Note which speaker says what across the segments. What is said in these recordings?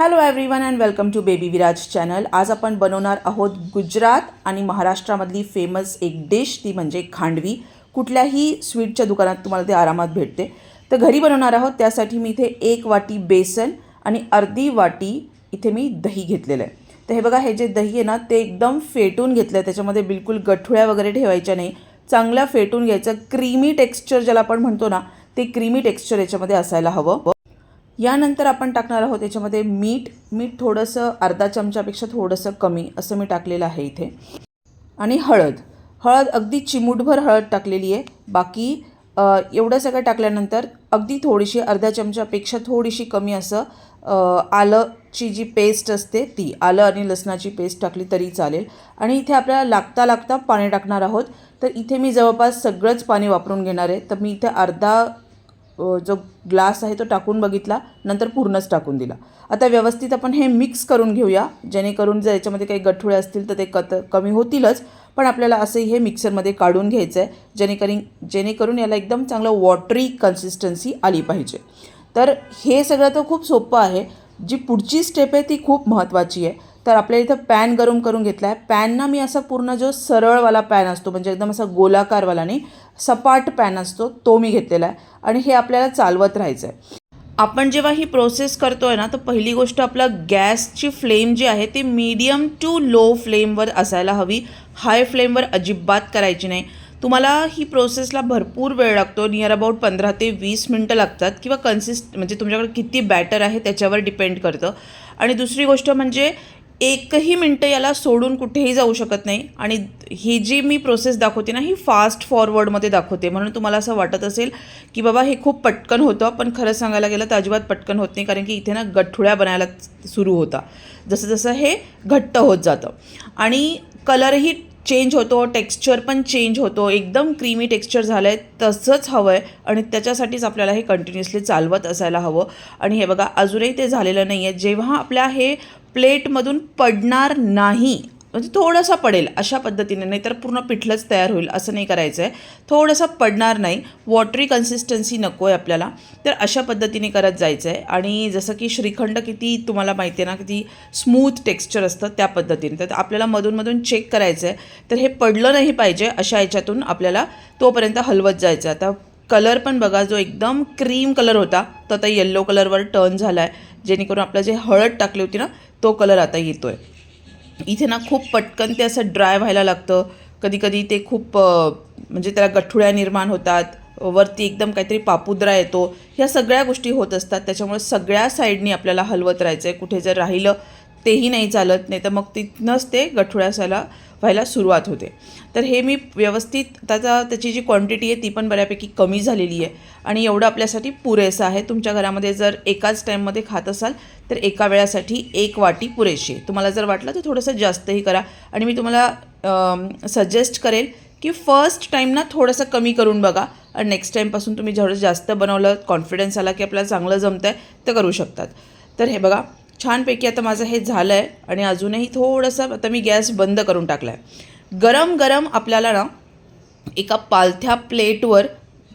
Speaker 1: Hello everyone and welcome to baby Viraj channel आज आपण बनवणार आहोत गुजरात आणि महाराष्ट्रामधली फेमस एक डिश ती म्हणजे खांडवी. कुठल्याही स्वीटच्या दुकानात तुम्हाला ते आरामात भेटते. तर घरी बनवणार आहोत त्यासाठी मी इथे एक वाटी बेसन आणि अर्धी वाटी इथे मी दही घेतलेलं आहे. तर हे बघा हे जे दही आहे ना ते एकदम फेटून घेतलं आहे त्याच्यामध्ये बिलकुल गठुळ्या वगैरे ठेवायच्या नाही. चांगलं फेटून घ्यायचं. क्रीमी टेक्स्चर ज्याला आपण म्हणतो ना ते क्रीमी टेक्स्चर याच्यामध्ये असायला हवं. यानंतर आपण टाकणार आहोत याच्यामध्ये मीठ. मीठ थोडंसं अर्धा चमच्यापेक्षा थोडंसं कमी असं मी टाकलेलं आहे इथे. आणि हळद. हळद अगदी चिमूटभर हळद टाकलेली आहे. बाकी एवढं सगळं टाकल्यानंतर अगदी थोडीशी अर्ध्या चमच्यापेक्षा थोडीशी कमी असं आलंची जी पेस्ट असते ती आलं आणि लसणाची पेस्ट टाकली तरी चालेल. आणि इथे आपल्याला लागता लागता पाणी टाकणार आहोत. तर इथे मी जवळपास सगळंच पाणी वापरून घेणार आहे. तर मी इथे अर्धा जो ग्लास आहे तो टाकून बघितला नंतर पूर्णच टाकून दिला. आता व्यवस्थित आपण हे मिक्स करून घेऊया जेणेकरून जर याच्यामध्ये काही गठुळे असतील तर ते कत कमी होतीलच पण आपल्याला असंही हे मिक्सरमध्ये काढून घ्यायचं आहे जेणेकरून जेणेकरून याला एकदम चांगलं वॉटरी कन्सिस्टन्सी आली पाहिजे. तर हे सगळं तर खूप सोपं आहे. जी पुढची स्टेप आहे ती खूप महत्त्वाची आहे. तर आपल्या इथं पॅन गरम करून घेतला आहे पॅनना मी असा पूर्ण जो सरळवाला पॅन असतो म्हणजे एकदम असा गोलाकारवाला नाही सपाट पॅन असतो तो मी घेतलेला आहे आणि हे आपल्याला चालवत राहायचं आहे आपण जेव्हा ही प्रोसेस करतो आहे ना तर पहिली गोष्ट आपला गॅसची फ्लेम जी आहे ती मीडियम टू लो फ्लेमवर असायला हवी. हाय फ्लेमवर अजिबात करायची नाही. तुम्हाला ही प्रोसेसला भरपूर वेळ लागतो नियर अबाउट पंधरा ते वीस मिनटं लागतात किंवा कन्सिस्ट म्हणजे तुमच्याकडे किती बॅटर आहे त्याच्यावर डिपेंड करतं. आणि दुसरी गोष्ट म्हणजे एकही मिनटं याला सोडून कुठेही जाऊ शकत नाही. आणि ही जी मी प्रोसेस दाखवते ना ही फास्ट फॉरवर्डमध्ये दाखवते. म्हणून तुम्हाला असं वाटत असेल की बाबा हे खूप पटकन होतं पण खरं सांगायला गेलं तर अजिबात पटकन होत नाही कारण की इथे ना गठुळ्या बनायला सुरू होता. जसं जसं हे घट्ट होत जातं. आणि कलरही चेंज होतो टेक्स्चर पण चेंज होतो. एकदम क्रीमी टेक्स्चर झालं आहे तसंच हवं आहे आणि त्याच्यासाठीच आपल्याला हे कंटिन्युअसली चालवत असायला हवं. आणि हे बघा अजूनही ते झालेलं नाही आहे जेव्हा आपल्या हे प्लेटमधून पडणार नाही. म्हणजे थोडंसं पडेल अशा पद्धतीने नाही तर पूर्ण पिठलंच तयार होईल असं नाही करायचं आहे थोडंसं पडणार नाही. वॉटरी कन्सिस्टन्सी नको आहे आपल्याला. तर अशा पद्धतीने करत जायचं आहे आणि जसं की श्रीखंड किती तुम्हाला माहिती आहे ना किती स्मूथ टेक्स्चर असतं त्या पद्धतीने. तर आपल्याला मधूनमधून चेक करायचं आहे तर हे पडलं नाही पाहिजे अशा याच्यातून आपल्याला तोपर्यंत हलवत जायचं आहे आता कलर पण बघा जो एकदम क्रीम कलर होता तो आता येल्लो कलरवर टर्न झाला आहे जेणेकरून आपलं जे हळद टाकली होती ना तो कलर आता येतो आहे इथे ना खूप पटकन ते असं ड्राय व्हायला लागतं. कधीकधी ते खूप म्हणजे त्याला गठुळ्या निर्माण होतात. वरती एकदम काहीतरी पापुद्रा येतो. ह्या सगळ्या गोष्टी होत असतात. त्याच्यामुळे सगळ्या साईडनी आपल्याला हलवत राहायचं आहे कुठे जर राहिलं तेही नाही चालत नाही तर मग तिथनंच ते गठुळ्यासाला व्हायला सुरुवात होते. तर हे मी व्यवस्थित त्याचा त्याची जी क्वांटिटी आहे ती पण बऱ्यापैकी कमी झालेली आहे. आणि एवढं आपल्यासाठी पुरेसं आहे. तुमच्या घरामध्ये जर एकाच टाईममध्ये खात असाल तर एका वेळासाठी एक वाटी पुरेशी तुम्हाला जर वाटलं तर थोडंसं जास्तही करा. आणि मी तुम्हाला सजेस्ट करेल की फर्स्ट टाईम ना थोडंसं कमी करून बघा. आणि नेक्स्ट टाईमपासून तुम्ही जेवढं जास्त बनवलं कॉन्फिडन्स आला की आपल्याला चांगलं जमतं आहे तर करू शकतात. तर हे बघा. छानपैकी आता माझं हे झालं आहे आणि अजूनही थोडंसं आता मी गॅस बंद करून टाकला आहे गरम गरम आपल्याला ना एका पालथ्या प्लेटवर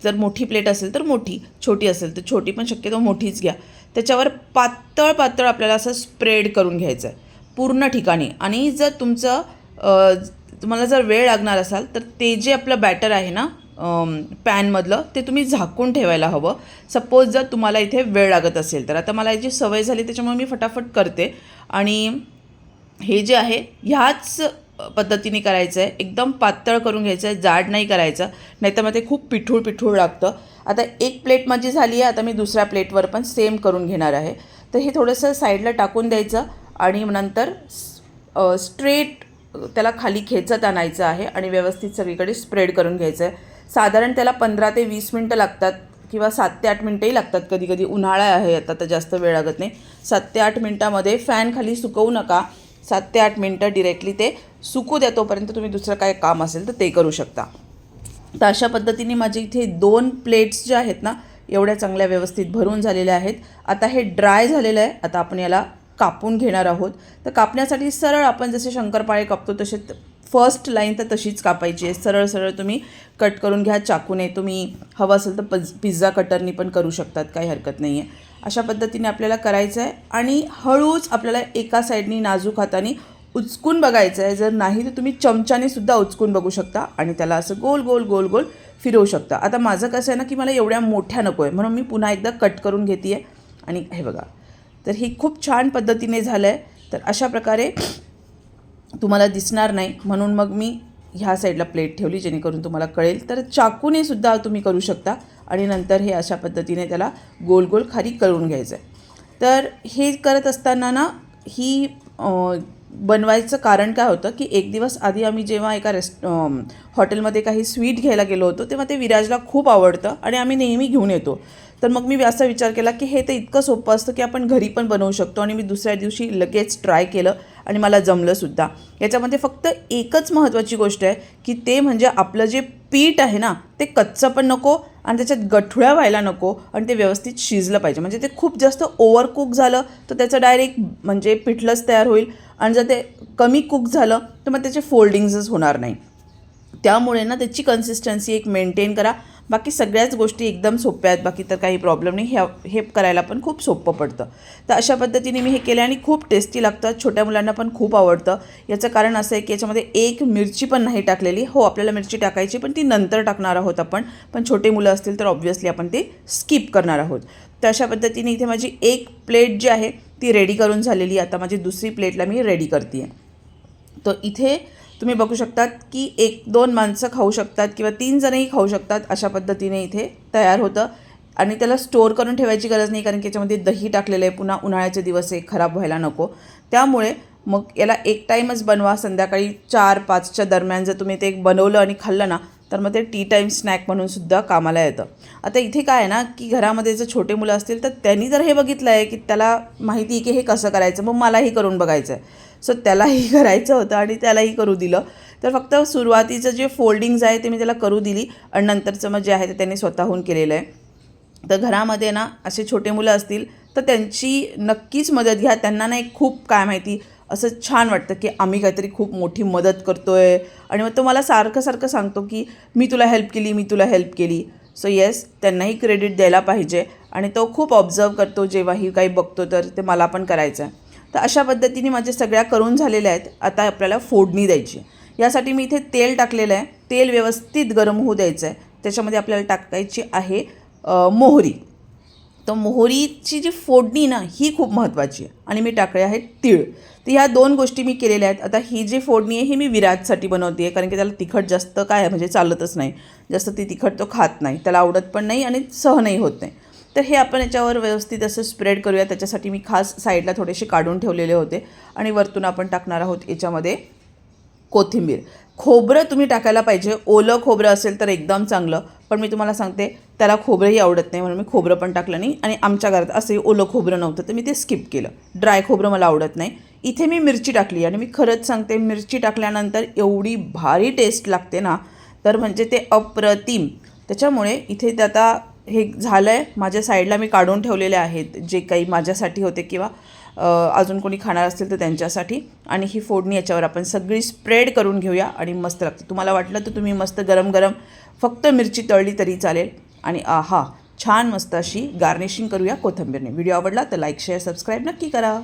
Speaker 1: जर मोठी प्लेट असेल तर मोठी छोटी असेल तर छोटी पण शक्यतो मोठीच घ्या. त्याच्यावर पातळ पातळ आपल्याला असं स्प्रेड करून घ्यायचं आहे पूर्ण ठिकाणी. आणि जर तुमचं तुम्हाला जर वेळ लागणार असाल तर ते जे आपलं बॅटर आहे ना पॅनमधलं ते तुम्ही झाकून ठेवायला हवं. सपोज जर तुम्हाला इथे वेळ लागत असेल तर आता मला याची सवय झाली त्याच्यामुळे मी फटाफट करते. आणि हे जे आहे ह्याच पद्धतीने करायचं आहे एकदम पातळ करून घ्यायचं आहे जाड नाही करायचं. नाहीतर मग ते खूप पिठूळ पिठूळ लागतं. आता एक प्लेट माझी झाली आहे आता मी दुसऱ्या प्लेटवर पण सेम करून घेणार आहे. तर हे थोडंसं साईडला टाकून द्यायचं आणि नंतर स्ट्रेट त्याला खाली खेचत आणायचं आहे आणि व्यवस्थित सगळीकडे स्प्रेड करून घ्यायचं आहे साधारण त्याला पंधरा ते वीस मिनटं लागतात किंवा सात ते आठ मिनटंही लागतात कधी कधी. उन्हाळा आहे आता तर जास्त वेळ लागत नाही. सात ते आठ मिनटामध्ये फॅन खाली सुकवू नका. सात ते आठ मिनटं डिरेक्टली ते सुकू द्या तोपर्यंत तुम्ही दुसरं काय काम असेल तर ते करू शकता. तर अशा पद्धतीने माझे इथे दोन प्लेट्स ज्या आहेत ना एवढ्या चांगल्या व्यवस्थित भरून झालेल्या आहेत. आता हे ड्राय झालेलं आहे. आता आपण याला कापून घेणार आहोत. तर कापण्यासाठी सरळ आपण जसे शंकरपाळे कापतो तसे फर्स्ट लाईन तर तशीच कापायची आहे. सरळ सरळ तुम्ही कट करून घ्या. चाकूने तुम्ही हवं असेल तर पज पिझ्झा कटरनी पण करू शकतात. काही हरकत नाही आहे अशा पद्धतीने आपल्याला करायचं आहे आणि हळूच आपल्याला एका साईडनी नाजूक हाताने उचकून बघायचं आहे जर नाही तर तुम्ही चमच्याने सुद्धा उचकून बघू शकता आणि त्याला असं गोल गोल गोल गोल फिरवू शकता. आता माझं कसं आहे ना की मला एवढ्या मोठ्या नको आहे म्हणून मी पुन्हा एकदा कट करून घेते आहे आणि हे बघा. तर ही खूप छान पद्धतीने झालं आहे तर अशा प्रकारे तुम्हाला दिसणार नाही. म्हणून मग मी ह्या साईडला प्लेट ठेवली जेणेकरून तुम्हाला कळेल. तर चाकूने सुद्धा तुम्ही करू शकता आणि नंतर हे अशा पद्धतीने त्याला गोल गोल खाली करून घ्यायचं आहे तर हे करत असताना ना ही बनवायचं कारण काय होतं की एक दिवस आधी आम्ही जेव्हा एका रेस्ट हॉटेलमध्ये काही स्वीट घ्यायला गेलो होतो तेव्हा ते विराजला खूप आवडतं आणि आम्ही नेहमी घेऊन येतो. तर मग मी असा विचार केला की हे तर इतकं सोपं असतं की आपण घरी पण बनवू शकतो आणि मी दुसऱ्या दिवशी लगेच ट्राय केलं आणि मला जमलंसुद्धा याच्यामध्ये फक्त एकच महत्त्वाची गोष्ट आहे की ते म्हणजे आपलं जे पीठ आहे ना ते कच्चं पण नको आणि त्याच्यात गठुळ्या व्हायला नको आणि ते व्यवस्थित शिजलं पाहिजे. म्हणजे ते खूप जास्त ओव्हरकुक झालं तर त्याचं डायरेक्ट म्हणजे पिठलंच तयार होईल आणि जर ते कमी कुक झालं तर मग त्याचे फोल्डिंग्सच होणार नाही. त्यामुळे ना त्याची कन्सिस्टन्सी एक मेंटेन करा बाकी सगळ्याच गोष्टी एकदम सोप्या आहेत बाकी तर काही प्रॉब्लेम नाही. ह्या हे करायला पण खूप सोपं पडतं. तर अशा पद्धतीने मी हे केलं आणि खूप टेस्टी लागतं. छोट्या मुलांना पण खूप आवडतं. याचं कारण असं आहे की याच्यामध्ये एक मिरची पण नाही टाकलेली. हो आपल्याला मिरची टाकायची पण ती नंतर टाकणार आहोत आपण. पण छोटे मुलं असतील तर ऑब्व्हियसली आपण ते स्किप करणार आहोत. तर अशा पद्धतीने इथे माझी एक प्लेट जी आहे ती रेडी करून झालेली आता माझी दुसरी प्लेटला मी रेडी करते आहे तर इथे तुम्ही बघू शकतात की एक दोन माणसं खाऊ शकतात किंवा तीन जणही खाऊ शकतात अशा पद्धतीने इथे तयार होतं. आणि त्याला स्टोअर करून ठेवायची गरज नाही कारण की याच्यामध्ये दही टाकलेलं आहे. पुन्हा उन्हाळ्याचे दिवस आहे खराब व्हायला नको. त्यामुळे मग याला एक टाईमच बनवा. संध्याकाळी चार पाचच्या दरम्यान जर तुम्ही ते एक बनवलं आणि खाल्लं ना तर मग ते टी टाईम स्नॅक म्हणून सुद्धा कामाला येतं. आता इथे काय आहे ना की घरामध्ये जर छोटे मुलं असतील तर त्यांनी जर हे बघितलं आहे की त्याला माहिती आहे की हे कसं करायचं मग मलाही करून बघायचं आहे सो त्यालाही करायचं होतं आणि त्यालाही करू दिलं. तर फक्त सुरुवातीचं जे फोल्डिंग्ज आहे ते मी त्याला करू दिली आणि नंतरचं मग जे आहे ते त्यांनी स्वतःहून केलेलं आहे. तर घरामध्ये ना असे छोटे मुलं असतील तर त्यांची नक्कीच मदत घ्या. त्यांना ना एक खूप काय माहिती असं छान वाटतं की आम्ही काहीतरी खूप मोठी मदत करतो आहे आणि मग तो मला सारखं सारखं सांगतो की मी तुला हेल्प केली मी तुला हेल्प केली. सो येस त्यांनाही क्रेडिट द्यायला पाहिजे. आणि तो खूप ऑब्झर्व करतो जेव्हाही काही बघतो तर ते मला पण करायचं आहे. तर अशा पद्धतीने माझ्या सगळ्या करून झालेल्या आहेत. आता आपल्याला फोडणी द्यायची यासाठी मी इथे तेल टाकलेलं आहे. तेल व्यवस्थित गरम होऊ द्यायचं आहे. त्याच्यामध्ये आपल्याला टाकायची आहे मोहरी. तर मोहरीची जी फोडणी ना ही खूप महत्त्वाची आहे. आणि मी टाकले आहेत तीळ. तर ह्या दोन गोष्टी मी केलेल्या आहेत. आता ही जी फोडणी आहे ही मी विराजसाठी बनवते आहे कारण की त्याला तिखट जास्त काय आहे म्हणजे चालतच नाही. जास्त ती तिखट तो खात नाही. त्याला आवडत पण नाही आणि सहनही होत नाही. तर हे आपण याच्यावर व्यवस्थित असं स्प्रेड करूया. त्याच्यासाठी मी खास साईडला थोडेसे काढून ठेवलेले होते. आणि वरतून आपण टाकणार आहोत याच्यामध्ये कोथिंबीर. खोबरं तुम्ही टाकायला पाहिजे. ओलं खोबरं असेल तर एकदम चांगलं. पण मी तुम्हाला सांगते त्याला खोबरंही आवडत नाही म्हणून मी खोबरं पण टाकलं नाही. आणि आमच्या घरात असंही ओलं खोबरं नव्हतं तर मी ते स्किप केलं. ड्राय खोबरं मला आवडत नाही. इथे मी मिरची टाकली आणि मी खरंच सांगते मिरची टाकल्यानंतर एवढी भारी टेस्ट लागते ना तर म्हणजे ते अप्रतिम. त्याच्यामुळे इथे ते आता हे झालं आहे माझ्या साईडला मी काढून ठेवलेले आहेत जे काही माझ्यासाठी होते किंवा अजून कोणी खाणार असतील तर त्यांच्यासाठी. आणि ही फोडणी याच्यावर आपण सगळी स्प्रेड करून घेऊया आणि मस्त लागते. तुम्हाला वाटलं तर तुम्ही मस्त गरम गरम फक्त मिरची तळली तरी चालेल. आणि आहा छान मस्त अशी गार्निशिंग करूया कोथिंबीरने. व्हिडिओ आवडला तर लाईक शेअर सबस्क्राईब नक्की करा.